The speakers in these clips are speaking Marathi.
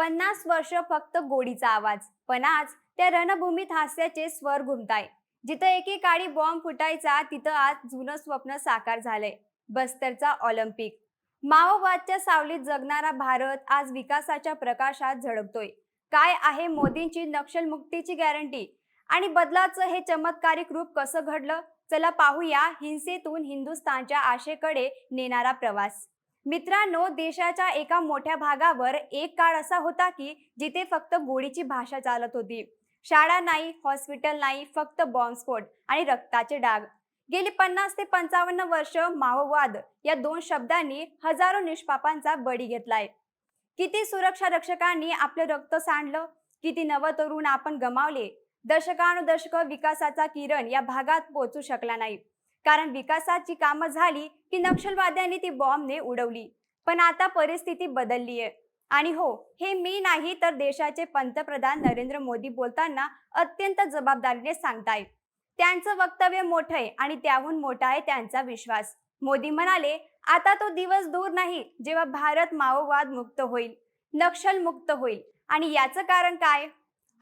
पन्नास वर्ष फक्त गोडीचा आवाज. पण आज त्या रणभूमीत हास्याचे स्वर घुमताय. जिथं एकेकाळी बॉम्ब फुटायचा तिथं आज जुनं स्वप्न साकार झालंय. बस्तरचा ऑलिम्पिक. माओवादच्या सावलीत जगणारा भारत आज विकासाच्या प्रकाशात झळकतोय. काय आहे मोदींची नक्षलमुक्तीची गॅरंटी? आणि बदलाचं हे चमत्कारिक रूप कसं घडलं? चला पाहूया हिंसेतून हिंदुस्थानच्या आशेकडे नेणारा प्रवास. मित्रांनो देशाच्या एका मोठ्या भागावर एक काळ असा होता की जिथे फक्त गोळीची भाषा चालत होती. शाळा नाही हॉस्पिटल नाही फक्त बॉम्बस्फोट आणि रक्ताचे डाग. गेली पन्नास ते पंचावन्न वर्ष माओवाद या दोन शब्दांनी हजारो निष्पापांचा बळी घेतलाय. किती सुरक्षा रक्षकांनी आपलं रक्त सांडलं? किती नव तरुण आपण गमावले? दशकानुदशक विकासाचा किरण या भागात पोहोचू शकला नाही. कारण विकासाची कामं झाली की नक्षलवाद्यांनी ती बॉम्बने उडवली. पण आता परिस्थिती बदलली आहे. आणि हो हे मी नाही तर देशाचे पंतप्रधान नरेंद्र मोदी बोलताना अत्यंत जबाबदारीने सांगतायत. त्यांचं वक्तव्य मोठं आहे आणि त्याहून मोठा आहे त्यांचा विश्वास. मोदी म्हणाले आता तो दिवस दूर नाही जेव्हा भारत माओवाद मुक्त होईल नक्षल मुक्त होईल. आणि याचं कारण काय?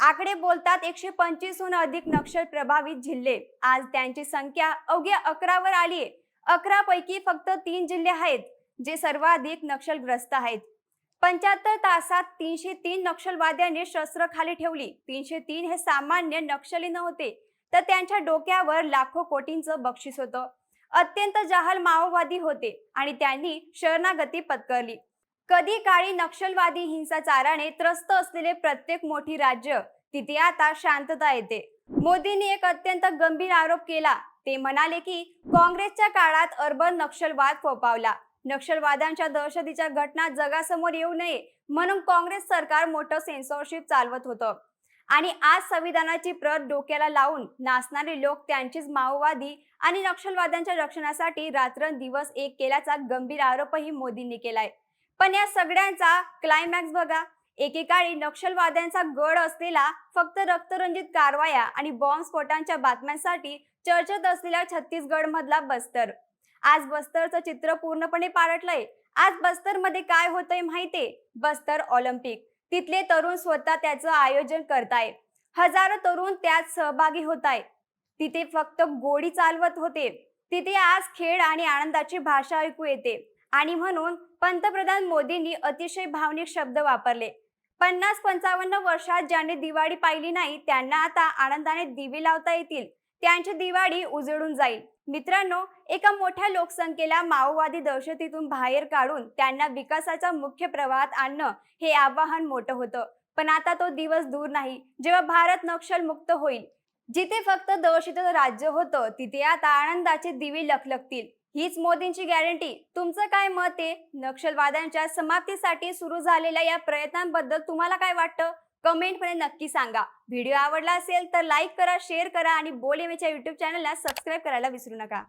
आकडे बोलतात एकशे पंचवीसहून अधिक नक्षल प्रभावित जिल्हे. आज त्यांची संख्या अवघ्या अकरावर आली आहे अकरा पैकी फक्त तीन जिल्हे आहेत जे सर्वाधिक नक्षलग्रस्त आहेत. पंच्याहत्तर तासात तीनशे तीन नक्षलवाद्यांनी शस्त्र खाली ठेवली. तीनशे तीन हे सामान्य नक्षली नव्हते तर त्यांच्या डोक्यावर लाखो कोटींचं बक्षीस होतं. अत्यंत जहाल माओवादी होते आणि त्यांनी शरणागती पत्करली. कधी काळी नक्षलवादी हिंसाचाराने त्रस्त असलेले प्रत्येक मोठी राज्य तिथे आता शांतता येते. मोदींनी एक अत्यंत गंभीर आरोप केला. ते म्हणाले की काँग्रेसच्या काळात अर्बन नक्षलवाद फोपावला नक्षलवाद्यांच्या दहशतीच्या घटना जगासमोर येऊ नये म्हणून काँग्रेस सरकार मोठं सेन्सॉरशिप चालवत होतं. आणि आज संविधानाची प्रत डोक्याला लावून नाचणारे लोक त्यांचीच माओवादी आणि नक्षलवाद्यांच्या रक्षणासाठी रात्रंदिवस एक केल्याचा गंभीर आरोपही मोदींनी केलाय. पण या सगळ्यांचा क्लायमॅक्स बघा. एकेकाळी नक्षलवाद्यांचा गड असलेला फक्त रक्तरंजित कारवाया आणि बॉम्बस्फोटांच्या बातम्यांसाठी चर्चेत असलेला छत्तीसगड मधला बस्तर. आज बस्तरचं चित्र पूर्णपणे पालटलंय आज बस्तरमध्ये काय होतंय माहितीये? बस्तर ऑलिम्पिक. तिथले तरुण स्वतः त्याचं आयोजन करताय हजारो तरुण त्यात सहभागी होत आहेत तिथे फक्त गोडी चालवत होते. तिथे आज खेळ आणि आनंदाची भाषा ऐकू येते. आणि म्हणून पंतप्रधान मोदींनी अतिशय भावनिक शब्द वापरले. पन्नास पंचावन्न वर्षात ज्यांनी दिवाळी पाहिली नाही त्यांना आता आनंदाने दिवे लावता येतील. त्यांची दिवाळी उजळून जाईल. मित्रांनो एका मोठ्या लोकसंख्येला माओवादी दहशतीतून बाहेर काढून त्यांना विकासाच्या मुख्य प्रवाहात आणणं हे आवाहन मोठं होतं. पण आता तो दिवस दूर नाही. जेव्हा भारत नक्षल मुक्त होईल जिथे फक्त दहशत राज्य होतं तिथे आता आनंदाचे दिवे लखलखतील. हीच मोदींची गॅरंटी तुमचं काय मत आहे? नक्षलवाद्यांच्या समाप्तीसाठी सुरू झालेल्या या प्रयत्नांबद्दल तुम्हाला काय वाटतं? कमेंटमध्ये नक्की सांगा. व्हिडिओ आवडला असेल तर लाईक करा शेअर करा आणि बोल एमच्या युट्यूब चॅनलला सबस्क्राईब करायला विसरू नका.